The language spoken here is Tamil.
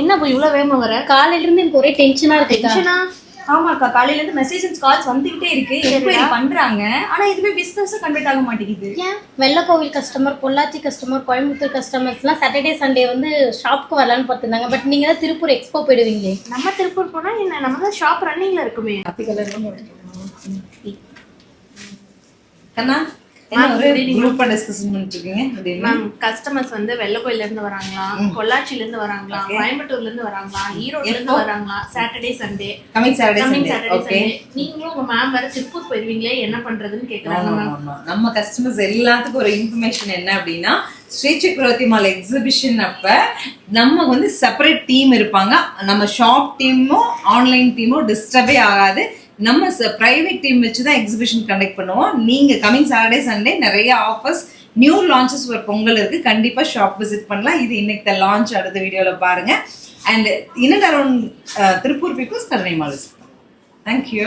என்ன போய் இவ்வளவு வேகமா வர? காலையில இருந்து எனக்கு ஒரே டென்ஷனா இருக்கு டென்ஷனா ஆமாக்கா காலையில இருந்து மெசேஜஸ் கால்ஸ் வந்துகிட்டே இருக்கு. என்கொயரி பண்றாங்க. ஆனா எதுவுமே பிசினஸ் கன்வெர்ட் ஆக மாட்டேங்குது. ஏன்? வெள்ளக்கோவில் கஸ்டமர் பொள்ளாச்சி கஸ்டமர் கோயம்புத்தூர் கஸ்டமர்ஸ்லாம் சாட்டர்டே சண்டே வந்து ஷாப்க்கு வரலான்னு பார்த்துருந்தாங்க. பட் நீங்க தான் திருப்பூர் எக்ஸ்போ போயிடுவீங்களே? நம்ம திருப்பூர் போனா என்ன? நம்ம தான் ஷாப் ரன்னிங்ல இருக்குமே. கண்ணா என்ன ஒரு மேம் கஸ்டமர்ஸ் வந்து வெள்ளக்கோயில இருந்து வராங்களா? பொள்ளாச்சில இருந்து வராங்களா? கோயம்புத்தூர்ல இருந்து வராங்களா? ஈரோட்ல இருந்து வராங்களா? Saturday Sunday Sunday. Saturday. Sunday நீங்களும் உங்க மேம் வேற திருப்பூர் போயிருவீங்களே என்ன பண்றதுன்னு கேக்குறாங்க. நம்ம கஸ்டமர்ஸ் எல்லாத்துக்கும் ஒரு இன்ஃபர்மேஷன் என்ன அப்படின்னா ஸ்ரீ சக்கரவர்த்தி மால் எக்ஸிபிஷன் அப்ப நம்ம வந்து செப்பரேட் டீம் இருப்பாங்க. நம்ம ஷாப் டீமும் ஆன்லைன் டீமும் டிஸ்டர்பே ஆகாது. நம்ம ப்ரைவேட் டீம் வச்சு தான் எக்ஸிபிஷன் கண்டக்ட் பண்ணுவோம். நீங்கள் கமிங் சாட்டர்டே சண்டே நிறைய ஆஃபர்ஸ் நியூ லான்ச்சஸ் ஒரு பொங்கல் இருக்குது கண்டிப்பாக ஷாப் விசிட் பண்ணலாம். இது இன்னைக்கு லான்ச் அடுத்த வீடியோவில் பாருங்கள் அண்ட் இன்னும் அரௌண்ட் திருப்பூர் பீப்புள்ஸ் கருணை மாலஸ் தேங்க்யூ